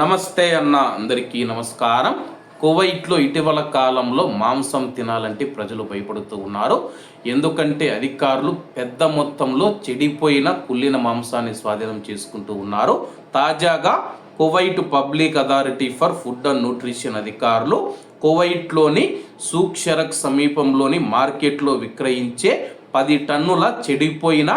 నమస్తే అన్న అందరికీ నమస్కారం. కువైట్లో ఇటీవల కాలంలో మాంసం తినాలంటే ప్రజలు భయపడుతూ ఉన్నారు. ఎందుకంటే అధికారులు పెద్ద మొత్తంలో చెడిపోయిన కుళ్ళిన మాంసాన్ని స్వాధీనం చేసుకుంటూ ఉన్నారు. తాజాగా Kuwait public authority for food and nutrition అధికారులు కువైట్లోని సూక్షరక్ సమీపంలోని మార్కెట్లో విక్రయించే పది టన్నుల చెడిపోయిన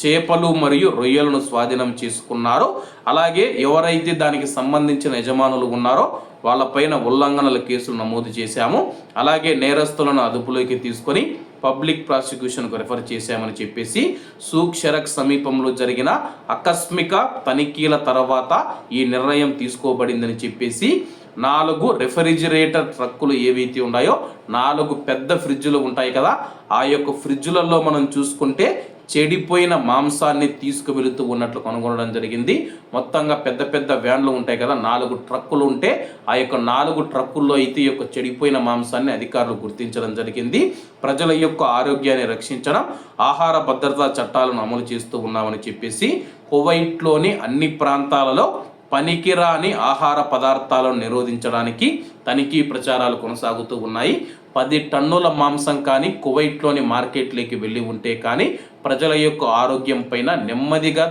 చేపలు మరియు రొయ్యలను స్వాధీనం చేసుకున్నారో అలాగే ఎవరైతే దానికి సంబంధించిన యజమానులు ఉన్నారో వాళ్ళపైన ఉల్లంఘనల కేసులు నమోదు చేశాము. అలాగే నేరస్తులను అదుపులోకి తీసుకొని పబ్లిక్ ప్రాసిక్యూషన్కు రెఫర్ చేశామని చెప్పేసి సూక్షరక్ సమీపంలో జరిగిన ఆకస్మిక తనిఖీల తర్వాత ఈ నిర్ణయం తీసుకోబడిందని చెప్పేసి నాలుగు రెఫ్రిజిరేటర్ ట్రక్కులు ఏవైతే ఉన్నాయో నాలుగు పెద్ద ఫ్రిడ్జ్లు ఉంటాయి కదా ఆ యొక్క ఫ్రిడ్జ్లలో మనం చూసుకుంటే చెడిపోయిన మాంసాన్ని తీసుకువెళుతూ ఉన్నట్లు కనుగొనడం జరిగింది. మొత్తంగా పెద్ద పెద్ద వ్యాన్లు ఉంటాయి కదా నాలుగు ట్రక్కులు ఉంటే ఆ యొక్క నాలుగు ట్రక్కుల్లో అయితే ఈ యొక్క చెడిపోయిన మాంసాన్ని అధికారులు గుర్తించడం జరిగింది. ప్రజల యొక్క ఆరోగ్యాన్ని రక్షించడం ఆహార భద్రతా చట్టాలను అమలు చేస్తూ ఉన్నామని చెప్పేసి కువైట్లోని అన్ని ప్రాంతాలలో పనికిరాని ఆహార పదార్థాలను నిరోధించడానికి తనిఖీ ప్రచారాలు కొనసాగుతూ ఉన్నాయి. పది టన్నుల మాంసం కానీ కువైట్లోని మార్కెట్లోకి వెళ్ళి ఉంటే కానీ ప్రజల యొక్క ఆరోగ్యం పైన నెమ్మదిగా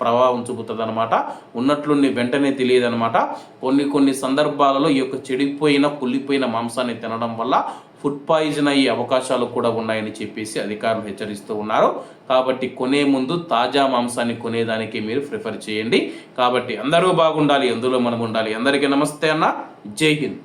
ప్రభావం చూపుతుంది అనమాట ఉన్నట్లుండి వెంటనే తెలియదు అనమాట కొన్ని కొన్ని సందర్భాలలో ఈ యొక్క చెడిపోయిన కుళ్ళిపోయిన మాంసాన్ని తినడం వల్ల ఫుడ్ పాయిజన్ అయ్యే అవకాశాలు కూడా ఉన్నాయని చెప్పేసి అధికారులు హెచ్చరిస్తూ ఉన్నారు. కాబట్టి కొనే ముందు తాజా మాంసాన్ని కొనేదానికి మీరు ప్రిఫర్ చేయండి. కాబట్టి అందరూ బాగుండాలి అందులో మనం ఉండాలి అందరికీ నమస్తే అన్న. జై హింద్.